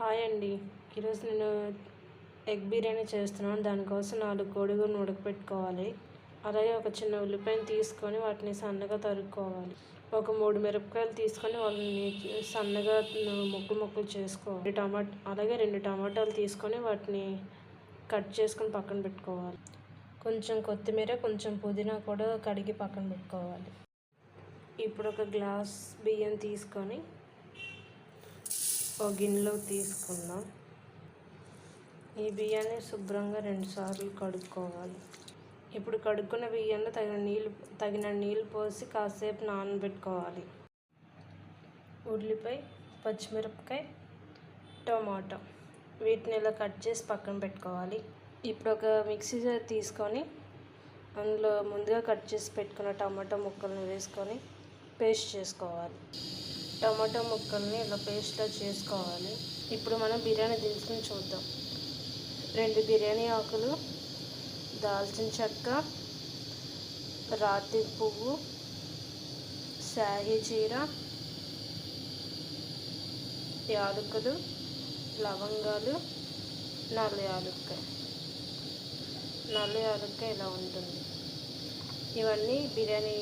Hi అండి. ఈరోజు నేను ఎగ్ బిర్యానీ చేస్తున్నాను. దానికోసం నాలుగు కోడిగుడ్లు ఉడకపెట్టుకోవాలి. అలాగే ఒక చిన్న ఉల్లిపాయను తీసుకొని వాటిని సన్నగా తరుక్కోవాలి. ఒక మూడు మిరపకాయలు తీసుకొని వాళ్ళని సన్నగా ముక్కలు ముక్కలు చేసుకోవాలి. టమాటా అలాగే రెండు టమాటాలు తీసుకొని వాటిని కట్ చేసుకొని పక్కన పెట్టుకోవాలి. కొంచెం కొత్తిమీర కొంచెం పుదీనా కూడా కడిగి పక్కన పెట్టుకోవాలి. ఇప్పుడు ఒక గ్లాస్ బియ్యం తీసుకొని ఒక గిన్నెలో తీసుకుందాం. ఈ బియ్యాన్ని శుభ్రంగా రెండుసార్లు కడుక్కోవాలి. ఇప్పుడు కడుక్కున్న బియ్యంలో తగిన నీళ్ళు తగిన నీళ్ళు పోసి కాసేపు నానబెట్టుకోవాలి. ఉల్లిపాయ పచ్చిమిరపకాయ టమాటో వీటిని ఇలా కట్ చేసి పక్కన పెట్టుకోవాలి. ఇప్పుడు ఒక మిక్సీ జార్ తీసుకొని అందులో ముందుగా కట్ చేసి పెట్టుకున్న టమాటో ముక్కలను వేసుకొని పేస్ట్ చేసుకోవాలి. టమాటో ముక్కల్ని ఇలా పేస్ట్లా చేసుకోవాలి. ఇప్పుడు మనం బిర్యానీ దినుసుని చూద్దాం. రెండు బిర్యానీ ఆకులు దాల్చిన చెక్క రాతి పువ్వు శాహీ చీర యాలకులు లవంగాలు నల్ల యాలక్కాయ నల్ల యాలక్కాయ ఇలా ఉంటుంది. ఇవన్నీ బిర్యానీ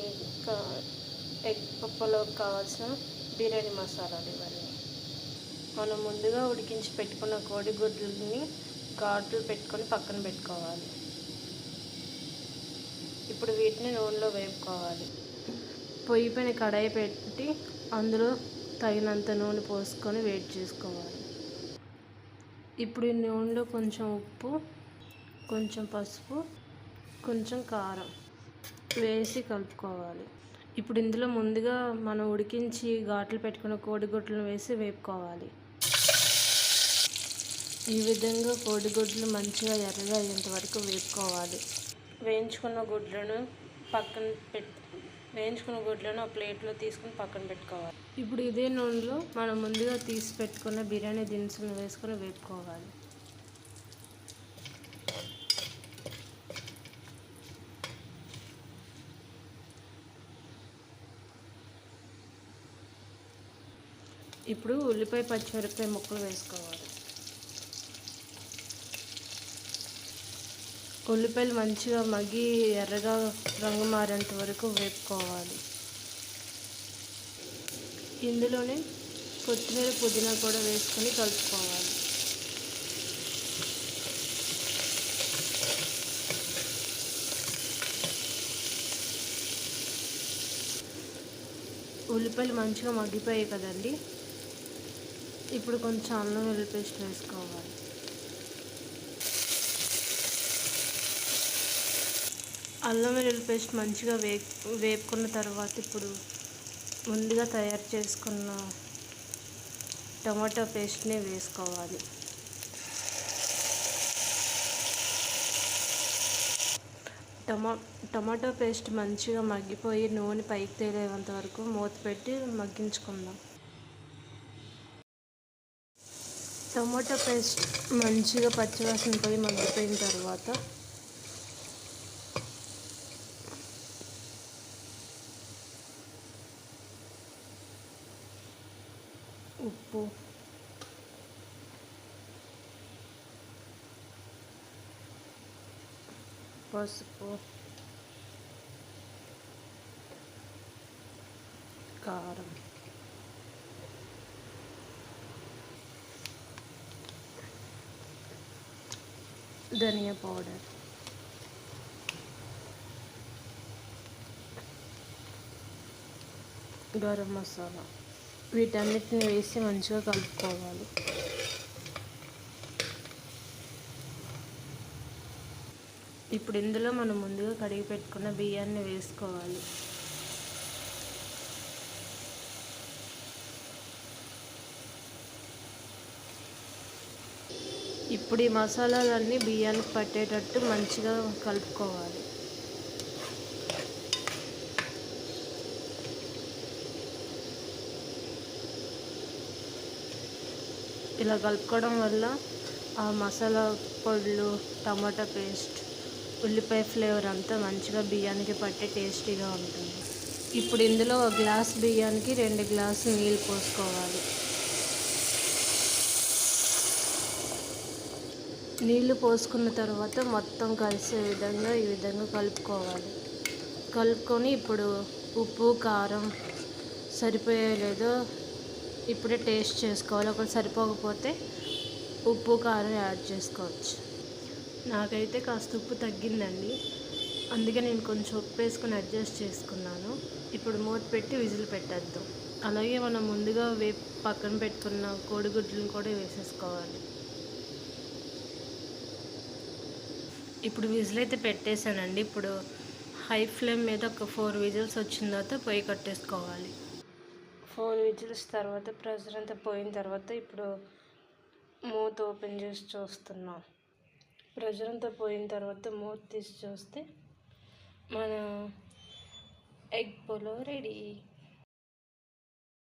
ఎగ్ పప్పులోకి కావాల్సిన బిర్యానీ మసాలాలు ఇవన్నీ. మనం ముందుగా ఉడికించి పెట్టుకున్న కోడిగుడ్లని ఘాట్లు పెట్టుకొని పక్కన పెట్టుకోవాలి. ఇప్పుడు వీటిని నూనెలో వేపుకోవాలి. పొయ్యి పైన కడాయి పెట్టి అందులో తగినంత నూనె పోసుకొని వేడి చేసుకోవాలి. ఇప్పుడు ఈ నూనెలో కొంచెం ఉప్పు కొంచెం పసుపు కొంచెం కారం వేసి కలుపుకోవాలి. ఇప్పుడు ఇందులో ముందుగా మనం ఉడికించి ఘాట్లు పెట్టుకున్న కోడిగుడ్లను వేసి వేపుకోవాలి. ఈ విధంగా కోడిగుడ్లు మంచిగా ఎర్రగా అయ్యేంత వరకు వేపుకోవాలి. వేయించుకున్న గుడ్లను పక్కన పెట్ వేయించుకున్న గుడ్లను ఒక ప్లేట్లో తీసుకుని పక్కన పెట్టుకోవాలి. ఇప్పుడు ఇదే నూనెలో మనం ముందుగా తీసి పెట్టుకున్న బిర్యానీ దినుసులను వేసుకొని వేపుకోవాలి. ఇప్పుడు ఉల్లిపాయ పచ్చిమిరపకాయ ముక్కలు వేసుకోవాలి. ఉల్లిపాయలు మంచిగా మగ్గి ఎర్రగా రంగు మారేంత వరకు వేపుకోవాలి. ఇందులోనే కొత్తిమీర పుదీనా కూడా వేసుకొని కలుపుకోవాలి. ఉల్లిపాయలు మంచిగా మగ్గిపోయాయి కదండి. ఇప్పుడు కొంచెం అల్లం వెల్లుల్లి పేస్ట్ వేసుకోవాలి. అల్లం వెల్లుల్లి పేస్ట్ మంచిగా వే వేపుకున్న తర్వాత ఇప్పుడు ముందుగా తయారు చేసుకున్న టమాటో పేస్ట్ని వేసుకోవాలి. టమా టమాటో పేస్ట్ మంచిగా మగ్గిపోయి నూనె పైకి తేలేంత వరకు మూత పెట్టి మగ్గించుకుందాం. టమాటో పేస్ట్ మంచిగా పచ్చివాసన పోయి మగ్గిపోయిన తర్వాత ఉప్పు. పసుపు. కారం. ధనియా పౌడర్. గరం మసాలా. వీటన్నిటిని వేసి మంచిగా కలుపుకోవాలి. ఇప్పుడు ఇందులో మనం ముందుగా కడిగి పెట్టుకున్న బియ్యాన్ని వేసుకోవాలి. ఇప్పుడు ఈ మసాలాలన్నీ బియ్యానికి పట్టేటట్టు మంచిగా కలుపుకోవాలి. ఇలా కలుపుకోవడం వల్ల ఆ మసాలా పొడులు టమాటా పేస్ట్ ఉల్లిపాయ ఫ్లేవర్ అంతా మంచిగా బియ్యానికి పట్టే టేస్టీగా ఉంటుంది. ఇప్పుడు ఇందులో ఒక గ్లాస్ బియ్యానికి రెండు గ్లాసులు నీళ్ళు పోసుకోవాలి. నీళ్ళు పోసుకున్న తర్వాత మొత్తం కలిసే విధంగా ఈ విధంగా కలుపుకోవాలి. కలుపుకొని ఇప్పుడు ఉప్పు కారం సరిపోయే లేదో ఇప్పుడే టేస్ట్ చేసుకోవాలి. ఒకవేళ సరిపోకపోతే ఉప్పు కారం యాడ్ చేసుకోవచ్చు. నాకైతే కాస్త ఉప్పు తగ్గిందండి. అందుకే నేను కొంచెం ఉప్పు వేసుకొని అడ్జస్ట్ చేసుకున్నాను. ఇప్పుడు మూత పెట్టి విజిల్ పెట్టేద్దాం. అలాగే మనం ముందుగా వే పక్కన పెట్టుకున్న కోడిగుడ్లను కూడా వేసేసుకోవాలి. ఇప్పుడు విజిల్ అయితే పెట్టేశానండి. ఇప్పుడు హై ఫ్లేమ్ మీద ఒక ఫోర్ విజిల్స్ వచ్చిన తర్వాత పొయ్యి కట్టేసుకోవాలి. ఫోర్ విజిల్స్ తర్వాత ప్రెషర్ అంతా పోయిన తర్వాత ఇప్పుడు మూత ఓపెన్ చేసి చూస్తున్నాం. ప్రెషర్ అంతా పోయిన తర్వాత మూత తీసి చూస్తే మన ఎగ్ పొలో రెడీ.